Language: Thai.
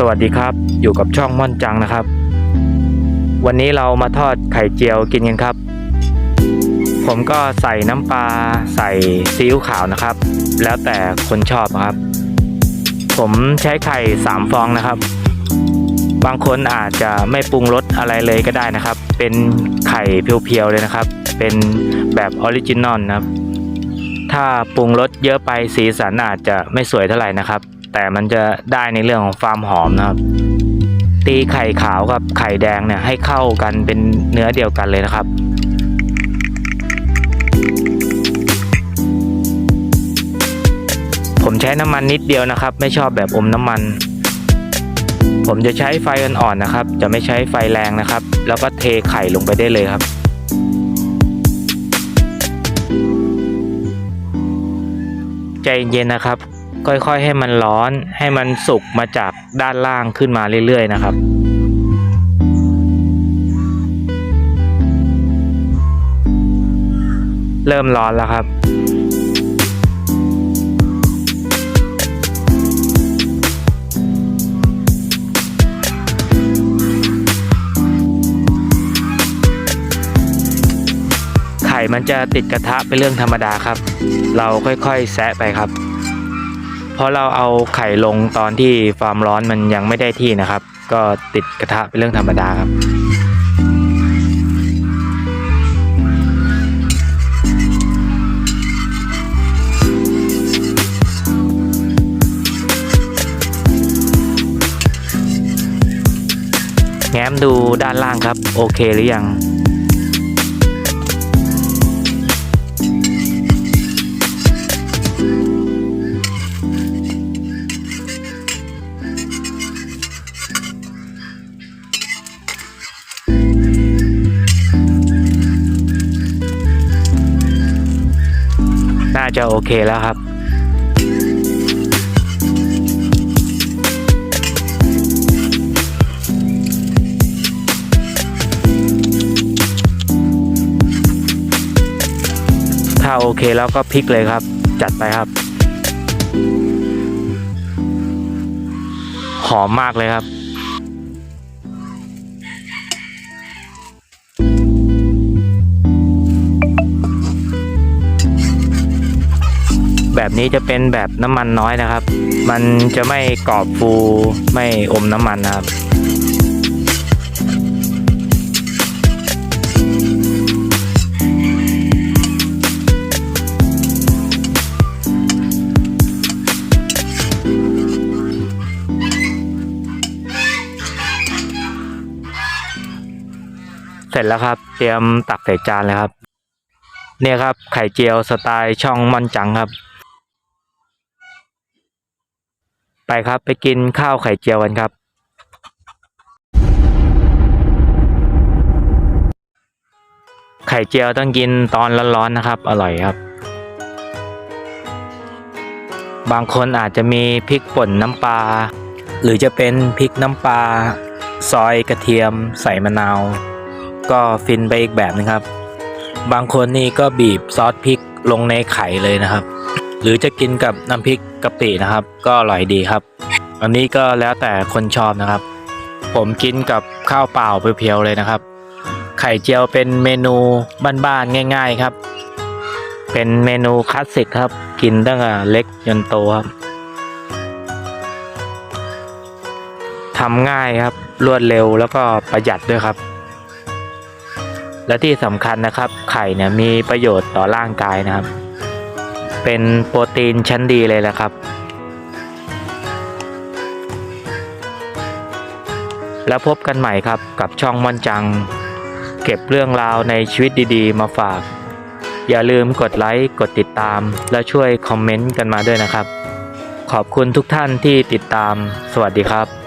สวัสดีครับ อยู่กับช่องม่อนจังนะครับ วันนี้เรามาทอดไข่เจียวกินกันครับ ผมก็ใส่น้ำปลาใส่ซีอิ๊วขาวนะครับ แล้วแต่คนชอบครับ ผมใช้ไข่สามฟองนะครับ บางคนอาจจะไม่ปรุงรสอะไรเลยก็ได้นะครับ เป็นไข่เพียวๆเลยนะครับ เป็นแบบออริจินอลนะครับ ถ้าปรุงรสเยอะไปสีสันอาจจะไม่สวยเท่าไหร่นะครับ แต่มันจะได้ในเรื่องของความหอมนะครับ ตีไข่ขาวกับไข่แดงเนี่ยให้เข้ากันเป็นเนื้อเดียวกันเลยนะครับผมใช้น้ำมันนิดเดียวนะครับ ไม่ชอบแบบอมน้ำมัน ผมจะใช้ไฟอ่อนๆนะครับ จะไม่ใช้ไฟแรงนะครับ แล้วก็เทไข่ลงไปได้เลยครับ ใจเย็นนะครับ ค่อยๆให้มันร้อนให้มันสุกมาจากด้านล่างขึ้นมาเรื่อยๆนะครับเริ่มร้อนแล้วครับ ไข่มันจะติดกระทะเป็นเรื่องธรรมดาครับ เราค่อยๆ แซะไปครับ เพราะเราเอาไข่ลงตอนที่ความร้อนมันยังไม่ได้ที่นะครับ ก็ติดกระทะเป็นเรื่องธรรมดาครับแง้มดูด้านล่างครับ โอเคหรือยังาจะโอเคแล้วครับถ้าโอเคแล้วก็พลิกเลยครับ จัดไปครับ หอมมากเลยครับ แบบนี้จะเป็นแบบน้ำมันน้อยนะครับ มันจะไม่กรอบฟูไม่อมน้ำมันนะครับเสร็จแล้วครับ เตรียมตักใส่จานเลยครับ เนี่ยครับไข่เจียวสไตล์ช่องม่อนจังครับ ไปครับไปกินข้าวไข่เจียวกันครับ ไข่เจียวต้องกินตอนร้อนๆนะครับ อร่อยครับ บางคนอาจจะมีพริกป่นน้ำปลาหรือจะเป็นพริกน้ำปลาซอยกระเทียมใส่มะนาว ก็ฟินไปอีกแบบนึงครับ บางคนนี่ก็บีบซอสพริกลงในไข่เลยนะครับ หรือจะกินกับน้ำพริกกะปินะครับ ก็อร่อยดีครับ อันนี้ก็แล้วแต่คนชอบนะครับ ผมกินกับข้าวเปล่าเพียวๆเลยนะครับ ไข่เจียวเป็นเมนูบ้านๆง่าย ๆครับ เป็นเมนูคลาสสิกครับ กินตั้งแต่เล็กจนโตครับทำง่ายครับรวดเร็วแล้วก็ประหยัดด้วยครับ และที่สำคัญนะครับ ไข่เนี่ยมีประโยชน์ต่อร่างกายนะครับ เป็นโปรตีนชั้นดีเลยแหละครับ แล้วพบกันใหม่ครับกับช่องม่อนจัง เก็บเรื่องราวในชีวิตดีๆ มาฝาก อย่าลืมกดไลค์กดติดตาม และช่วยคอมเมนต์กันมาด้วยนะครับ ขอบคุณทุกท่านที่ติดตาม สวัสดีครับ